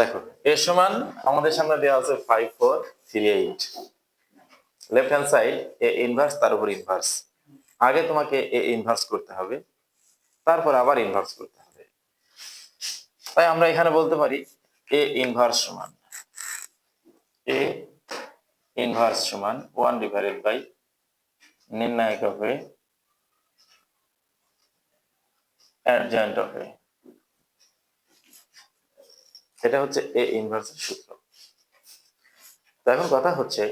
দেখো এর সমান আমাদের সামনে দেওয়া আছে five four three eight left hand side A inverse তার উপর ইনভার্স আগে তোমাকে এ ইনভার্স করতে হবে, তারপর আবার ইনভার্স করতে হবে। তাই আমরা এখানে বলতে পারি এ ইনভার্স সমান এ ইনভার্স সমান ওয়ান ডিভাইডেড বাই নির্ণায়ক এ অ্যাডজয়েন্ট অফ এটা হচ্ছে এ ইনভার্সের সূত্র। তো এখন কথা হচ্ছে,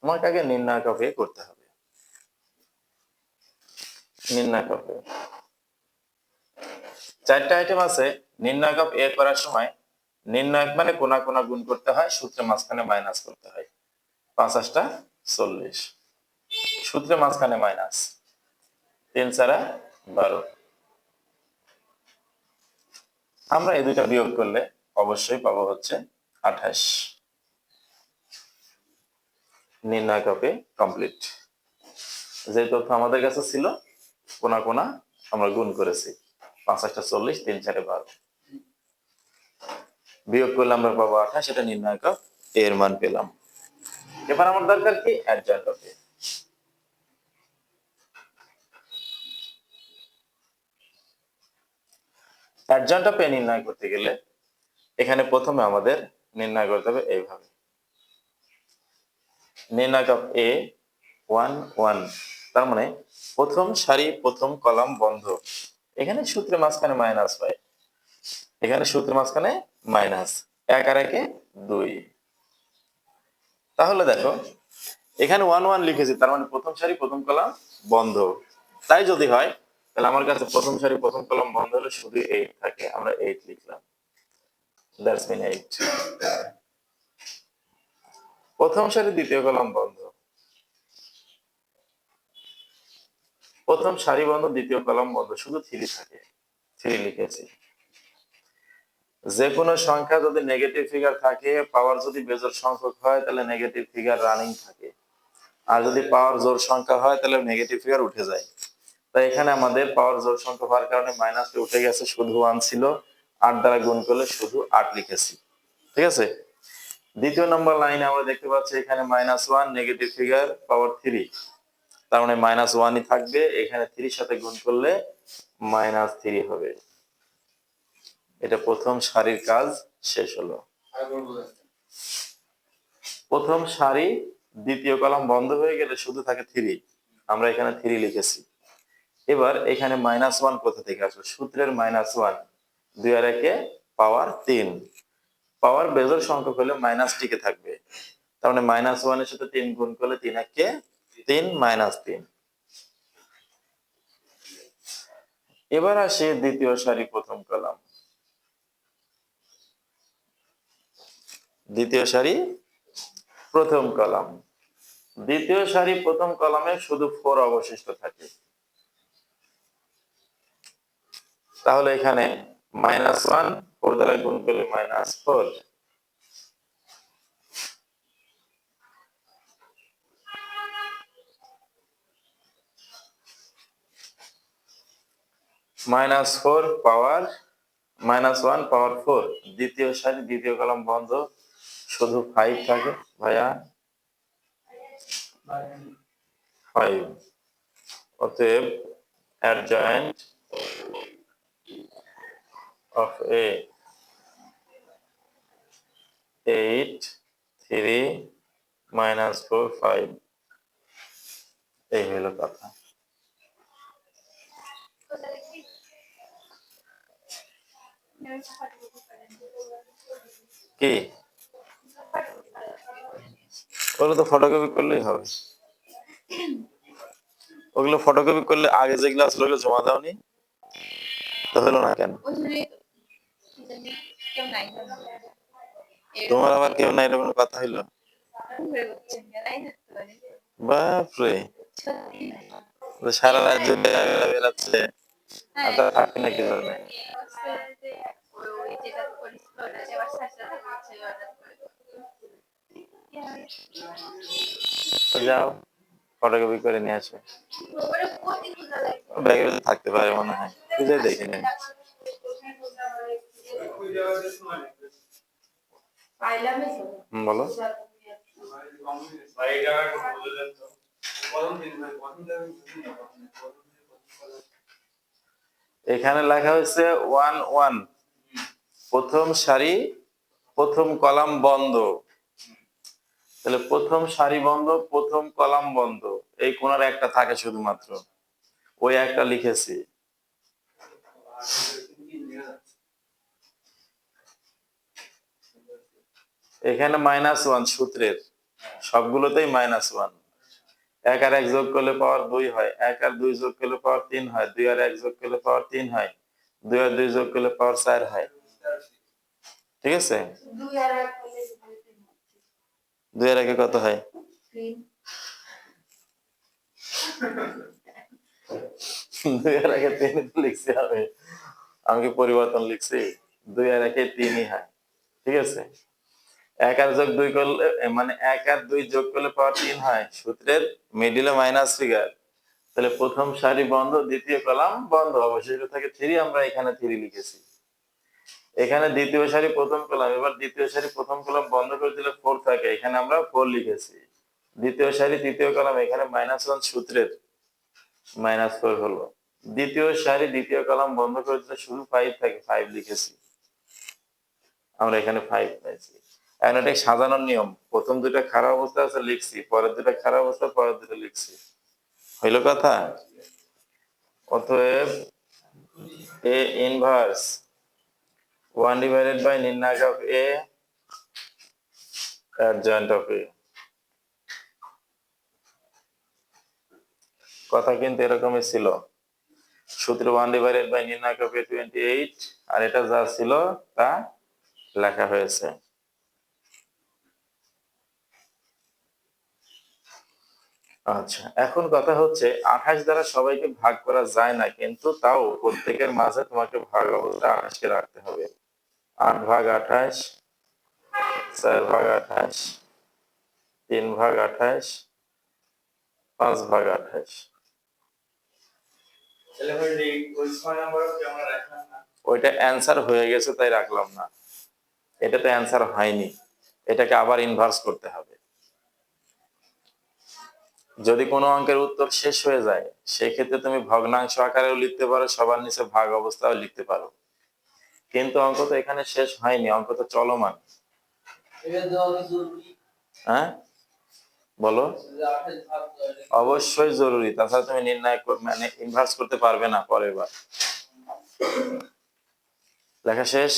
তোমাকে আগে নির্ণায়ক এ করতে হবে। নির্ণায়ক এ চারটা আইটেম আছে নির্ণায়ক অফ এ করার সময় নির্ণায়ক মানে কোনা কোনা গুণ করতে হয় সূত্রে মাঝখানে মাইনাস করতে হয়। পাঁচাশটা চল্লিশ। সূত্রে মাঝখানে মাইনাস তিন চারা বারো। আমরা এই দুইটা বিয়োগ করলে অবশ্যই পাবো হচ্ছে আঠাশ। নির্ণয় কপে কমপ্লিট যে তথ্য আমাদের কাছে ছিল, কোনা কোনা আমরা গুণ করেছি। পাঁচাশটা চল্লিশ, তিন, চারে বারো। বিয়োগ করলে আমরা পাবো আঠাশ, এটা নির্ণয় কপ, এর মান পেলাম। এবার আমার দরকার কি? Adjoint A adjoint of A নির্ণয় করতে গেলে এখানে প্রথমে আমাদের নির্ণয় করতে হবে এইভাবে। নির্ণয় অফ এ ওয়ান ওয়ান তার মানে প্রথম সারি, প্রথম কলাম বন্ধ। এখানে সূত্রে মাঝখানে মাইনাস হয়। এখানে সূত্রে মাঝখানে মাইনাস এক আর একে দুই। তাহলে দেখো, এখানে ওয়ান ওয়ান লিখেছি, তার মানে প্রথম সারি, প্রথম কলাম বন্ধ। তাই যদি হয়, তাহলে আমার কাছে প্রথম সারি, প্রথম কলাম বন্ধ হলে শুধু এইট থাকে। আমরা এইট লিখলাম। দ্যাটস প্রথম সারি দ্বিতীয় কলাম বন্ধ। প্রথম সারি বন্ধ, দ্বিতীয় কলাম বন্ধ, শুধু থ্রি থাকে। থ্রি লিখেছি। যে কোনো সংখ্যা যদি নেগেটিভ ফিগার থাকে পাওয়ার যদি বেজোর সংখ্যক হয়, তাহলে নেগেটিভ ফিগার রানিং থাকে। আর যদি পাওয়ার জোর সংখ্যা হয়, তাহলে নেগেটিভ ফিগার উঠে যায়। তাই এখানে আমাদের পাওয়ার জোর সংখ্যা হওয়ার কারণে মাইনাসটা উঠে গেছে, শুধু ওয়ান ছিল। আট দ্বারা গুণ করলে শুধু আট লিখেছি। ঠিক আছে? দ্বিতীয় নম্বর লাইনে আমরা দেখতে পাচ্ছি এখানে minus one negative figure power three তার মানে মাইনাস ওয়ানই থাকবে, এখানে থ্রির সাথে গুণ করলে মাইনাস থ্রি হবে। এটা প্রথম সারির কাজ শেষ হলো। প্রথম সারি দ্বিতীয় কলাম বন্ধ হয়ে গেলে শুধু থাকে থ্রি আমরা এখানে থ্রি লিখেছি। এবার এখানে মাইনাস ওয়ান কোথা থেকে আসবে? সূত্রের মাইনাস ওয়ান দুই আর একে পাওয়ার তিন। পাওয়ার বেজোর সংখ্যক হলে মাইনাস টিকে থাকবে। তার মানে মাইনাস ওয়ানের সাথে তিন গুণ করলে তিন একে তিন মাইনাস তিন। এবার আসে দ্বিতীয় সারি প্রথম কলাম। দ্বিতীয় সারি প্রথম কলাম। দ্বিতীয় সারি প্রথম কলামে শুধু ফোর অবশিষ্ট থাকে। তাহলে এখানে মাইনাস ওয়ান ফোর দ্বারা গুণ করলে minus four minus four power minus one power four দ্বিতীয় সারি, দ্বিতীয় কলাম বন্ধ। শুধু ফাইভ থাকে ভাইয়া। ফাইভ অতএব adjoint of a eight three minus four five. এই হলো কথা। কি? ওগুলো তো ফটোকপি করলেই হবে। ওগুলো ফটোকপি করলে আগে যেগুলো আসলে জমা দাওনি, তো হলো না কেন? তোমার আবার কেউ নাই এরকম কথা হইল? বাপরে। সারা রাত জুড়ে বেরাচ্ছে, আর তারা থাকবে না। কি ধরবে যাও ফটোকপি করে নিয়ে আসো। ব্যাগে থাকতে পারে মনে হয়। খুঁজে দেখি নেই দিন এখানে লেখা হয়েছে ওয়ান ওয়ান। প্রথম সারি, প্রথম কলাম বন্ধ। তাহলে প্রথম সারি বন্ধ, প্রথম কলাম বন্ধ। এই কোনার একটা থাকে শুধুমাত্র। ওই একটা লিখেছি। এখানে মাইনাস ওয়ান সূত্রের সবগুলোতেই মাইনাস ওয়ান এক আর এক যোগ করলে পাওয়ার দুই হয় এক আর দুই যোগ করলে পাওয়ার তিন হয় দুই আর এক যোগ করলে পাওয়ার তিন হয় দুই আর দুই যোগ করলে পাওয়ার চার হয়। ঠিক আছে? দুই আর এক কত হয়? দুই আর একে তিন লিখছি আমি আমি কি পরিবর্তন লিখছি? দুই আর একে তিনই হয়। ঠিক আছে? এক আর যোগ দুই করলে মানে এক আর দুই যোগ করলে পাওয়ার তিন হয়। সূত্রের মিডিলে মাইনাস ফিগার তাহলে প্রথম সারি বন্ধ, দ্বিতীয় কলাম বন্ধ। অবশেষে থাকে থ্রি আমরা এখানে থ্রি লিখেছি। এখানে দ্বিতীয় সারি প্রথম কলাম এবার দ্বিতীয় সারি প্রথম কলাম বন্ধ করে দিলে ফোর থাকে। এখানে আমরা ফোর লিখেছি। দ্বিতীয় সারি, তৃতীয় কলাম এখানে মাইনাস ওয়ান সূত্রের মাইনাস ফোর হলো। দ্বিতীয় সারি, দ্বিতীয় কলাম বন্ধ করে দিলে শুধু ফাইভ থাকে ফাইভ লিখেছি। আমরা এখানে ফাইভ পাইছি। এখন এটা সাজানোর নিয়ম। প্রথম দুটা খারাপ অবস্থা আছে, লিখছি। পরের দুটা খারাপ অবস্থা, পরের দুটো লিখছি। হইল কথা? অতএব A inverse one divided by নির্ণায়ক of A adjoint of A কথা কিন্তু এরকমই ছিল। সূত্র ওয়ান ডিভাইডেড বাই নির্ণায়ক অফ এ টোয়েন্টি এইট আর এটা যা ছিল তা লেখা হয়েছে। আচ্ছা এখন কথা হচ্ছে আঠাশ দ্বারা সবাইকে ভাগ করা যায় না কিন্তু তাও প্রত্যেকের মাঝে তোমাকে ভাগ অবস্থা আঠাশকে রাখতে হবে। আট ভাগ আঠাশ চার ভাগ আঠাশ তিন ভাগ আঠাশ পাঁচ ভাগ আঠাশ। ওইটা অ্যান্সার হয়ে গেছে তাই রাখলাম না। এটা তো অ্যান্সার হয়নি। এটাকে আবার ইনভার্স করতে হবে। যদি কোনো অঙ্কের উত্তর শেষ হয়ে যায়, সেক্ষেত্রে তুমি ভগ্নাংশ আকারেও লিখতে পারো, সবার নিচে ভাগ অবস্থাও লিখতে পারো। কিন্তু অঙ্ক তো এখানে শেষ হয়নি, অঙ্ক তো চলমান। হ্যাঁ? বলো। অবশ্যই জরুরি, তাছাড়া তুমি নির্ণয় মানে ইনভার্স করতে পারবে না পরের বার। লেখা শেষ?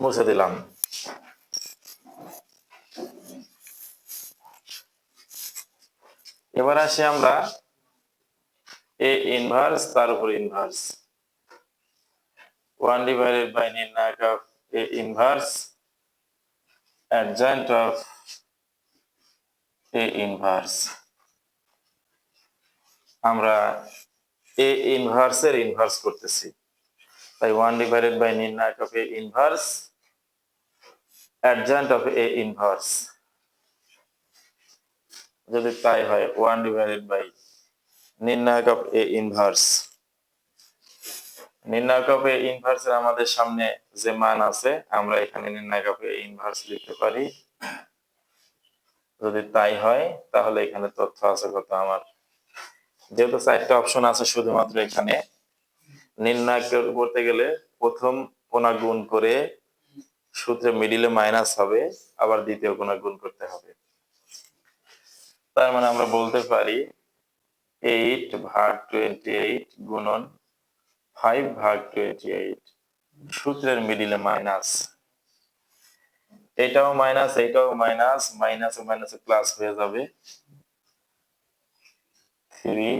মুছে দিলাম। এবার আসি আমরা এ ইনভার্স তার উপর ইনভার্স ওয়ান ডিভাইডেড বাই নির্ণায়ক of A inverse adjoint of A inverse আমরা A inverse এর ইনভার্স করতেছি। তাই ওয়ান ডিভাইডেড বাই নির্ণায়ক of A inverse, adjoint of A inverse যদি তাই হয় ওয়ান ডিভাইডেড বাই নির্ণায়ক অফ A inverse. নির্ণায়ক অফ এ ইনভার্স এর আমাদের সামনে যে মান আছে, আমরা এখানে নির্ণায়ক অফ এ ইনভার্স লিখতে পারি। যদি তাই হয়, তাহলে এখানে তথ্য আছে কত আমার। যেহেতু চারটা অপশন আছে শুধুমাত্র এখানে নির্ণায়ক করতে গেলে প্রথম কোনা গুণ করে সূত্রে মিডিলে মাইনাস হবে, আবার দ্বিতীয় কোনা গুণ করতে হবে। তার মানে আমরা বলতে পারি এইট ভাগ টোয়েন্টি এইট গুণন ফাইভ ভাগ টোয়েন্টি এইট সূত্রের মিডিলে মাইনাস এটাও মাইনাস এটাও মাইনাস মাইনাস মাইনাসে প্লাস হয়ে যাবে। থ্রি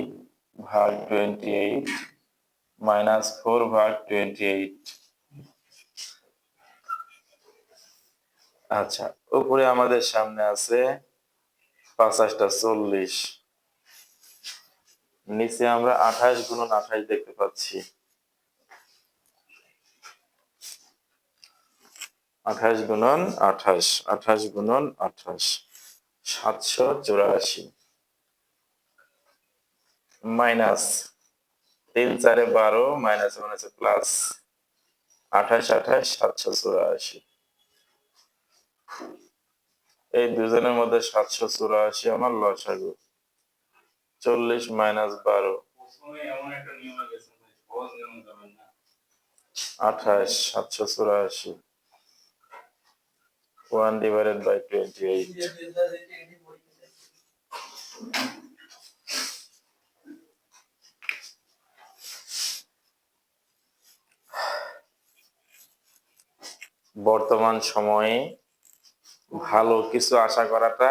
ভাগ টোয়েন্টি এইট মাইনাস ফোর ভাগ টোয়েন্টি এইট আচ্ছা উপরে আমাদের সামনে আছে পাঁচাশটা চল্লিশ। নিচে আমরা আঠাশ গুণন আঠাশ দেখতে পাচ্ছি। আঠাশ গুণন আঠাশ আঠাশ গুণন আঠাশ, সাতশো চুরাশি। মাইনাস তিন চারে বারো, মাইনাস মাইনাস প্লাস আঠাশ আঠাশ, সাতশো চুরাশি। এই দুজনের মধ্যে সাতশো চুরাশি আমার লসাগু চল্লিশ মাইনাস বারো। আঠাশ, সাতশো চুরাশি। One divided by twenty eight. বর্তমান সময়ে ভালো কিছু আশা করাটা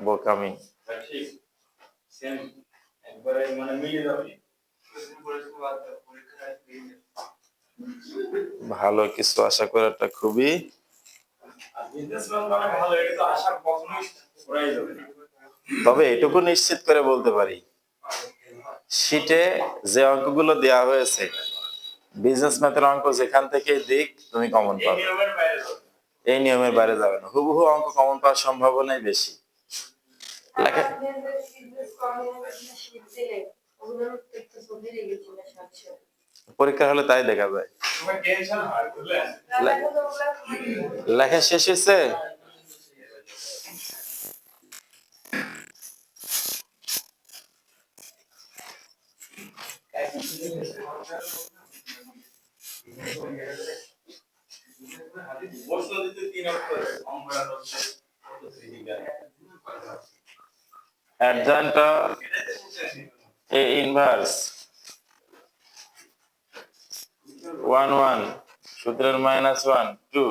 বোকামি। ভালো কিছু আশা করাটা খুবই তবে এটুকু নিশ্চিত করে বলতে পারি শীটে যে অঙ্কগুলো দেওয়া হয়েছে বিজনেস ম্যাথের অঙ্ক যেখান থেকে দিক, তুমি কমন পাবে এই নিয়মের বাইরে যাবে না। হুবহু অঙ্ক কমন পাওয়ার সম্ভাবনাই বেশি। পরীক্ষা হলে তাই দেখা যায় লেখা শেষ হয়েছে? প্রশ্ন দিতে এ ইনভার্স। ওয়ান ওয়ান, সূত্রের মাইনাস ওয়ান টু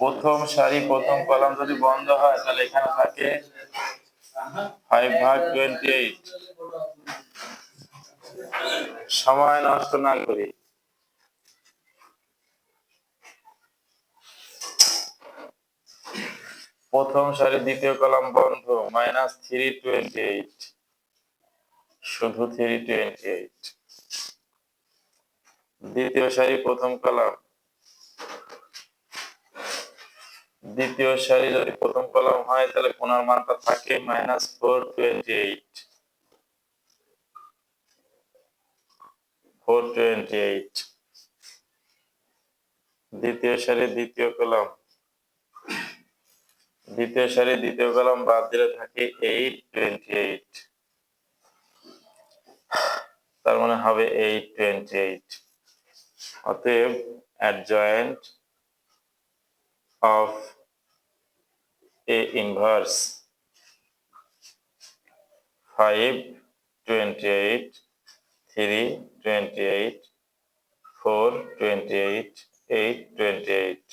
প্রথম সারি, প্রথম কলাম যদি বন্ধ হয়, তাহলে এখানে থাকে ফাইভ ভাগ টোয়েন্টি এইট সময় নষ্ট না করি। প্রথম সারি দ্বিতীয় কলাম বন্ধ মাইনাস থ্রি টোয়েন্টি এইট শুধু থ্রি টোয়েন্টি এইট দ্বিতীয় সারি প্রথম কলাম। দ্বিতীয় সারি যদি প্রথম কলাম হয়, তাহলে কোনার মানটা থাকে minus four twenty eight four twenty eight দ্বিতীয় সারি দ্বিতীয় কলাম। দ্বিতীয় সারি দ্বিতীয় কলাম বাদ দিলে থাকে এইট টোয়েন্টি এইট তার মানে হবে এইট টোয়েন্টি এইট অতএব adjoint of A inverse five twenty eight three twenty eight four twenty eight eight twenty eight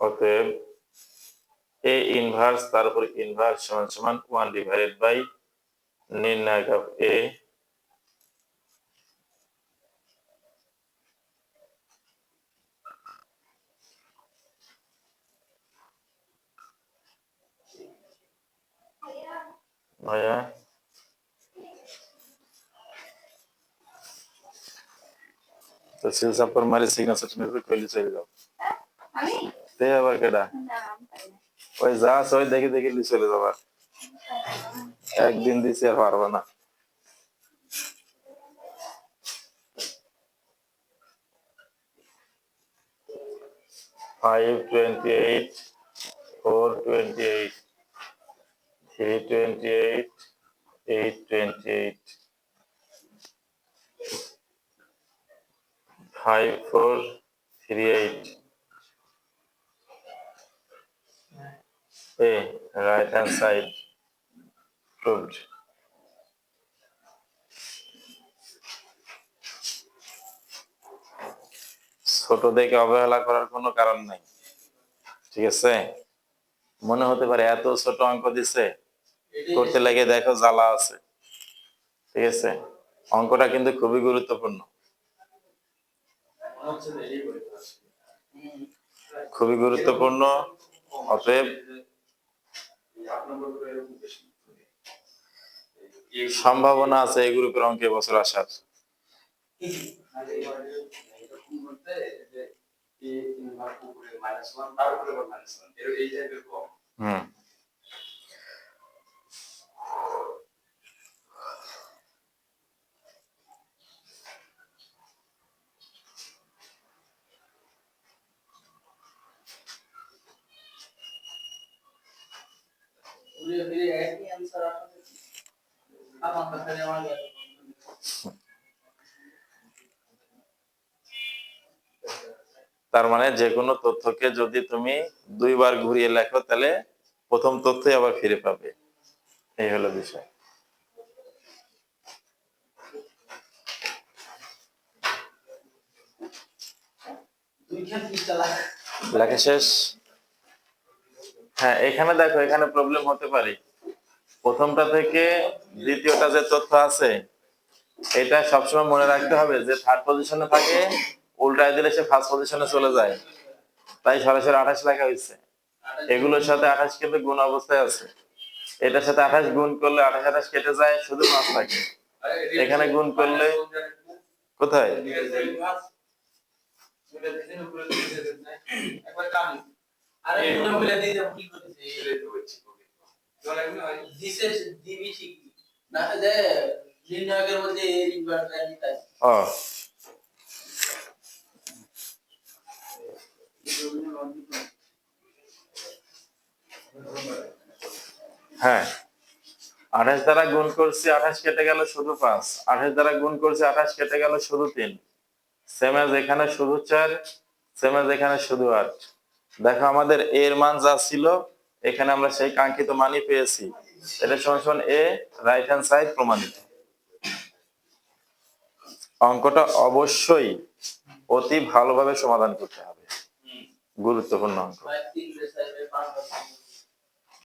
অতএব এ ইনভার্স তার উপর ইনভার্স সমান সমান ওয়ান ডিভাইডেড বাই নির্ণায়ক অফ এ ভাইয়া তো সিল সাপ্পর মারি সিগনেচার তুমি কইলি চলে যাও। আমি তে আবার কেডা? ওই যা আছে ওই দেখে দেখে চলে যাবা। একদিন দিছি আর পারবা না। Five twenty eight four twenty eight three twenty eight eight twenty eight five four three eight A, right hand side. Proved. ছোট দেখে অবহেলা করার কোনো কারণ নাই। ঠিক আছে? মনে হতে পারে এত ছোট অঙ্ক দিছে করতে লাগে দেখো জ্বালা আছে। ঠিক আছে? অঙ্কটা কিন্তু খুবই গুরুত্বপূর্ণ। খুবই গুরুত্বপূর্ণ অতএব আট নম্বর করে এরকম বেশি। সম্ভাবনা আছে এই গ্রুপের অঙ্কে বছর আসার। আর এবারে এরকম বলতে যে এই ভাগ উপরে মাইনাস ওয়ান তার উপরে আবার মাইনাস ওয়ানের এই টাইপের কম হুম ঘুরে ফিরে একই অ্যান্সার আসলে আমার কাছে নেওয়া গেল তার মানে যে কোনো তথ্যকে যদি তুমি দুইবার ঘুরিয়ে লেখো তাহলে প্রথম তথ্যই আবার ফিরে পাবে। এই হলো বিষয়। লেখা শেষ? হ্যাঁ এখানে দেখো, এখানে প্রবলেম হতে পারে। প্রথমটা থেকে দ্বিতীয়টা যে তথ্য আছে, এটা সবসময় মনে রাখতে হবে যে থার্ড পজিশনে থাকে উল্টায় দিলে সে ফার্স্ট পজিশনে চলে যায়। তাই সরাসরি আঠাশ লেখা হয়েছে। এগুলোর সাথে আঠাশ কিন্তু গুণ অবস্থায় আছে। এটার সাথে আঠাশ গুণ করলে আঠাশ আঠাশ কেটে যায়, শুধু পাঁচ থাকে। এখানে গুণ করলে কোথায়? আরে দুটো মিলে দিয়ে দেবো কি করেছে? এই তো হচ্ছে দিছে দিবি ঠিকই না যে মধ্যে এই দিতে ও। হ্যাঁ। আঠাশ দ্বারা গুণ করছি আঠাশ কেটে গেল শুধু পাঁচ। আঠাশ দ্বারা গুণ করছি আঠাশ কেটে গেল শুধু তিন। সেমাজ এখানে শুধু চার সেমাজ এখানে শুধু আট। দেখো আমাদের এর মান যা ছিল, এখানে আমরা সেই কাঙ্ক্ষিত মানই পেয়েছি। এটা সমান এ রাইট হ্যান্ড সাইড প্রমাণিত। অঙ্কটা অবশ্যই অতি ভালোভাবে সমাধান করতে হবে। গুরুত্বপূর্ণ অঙ্ক।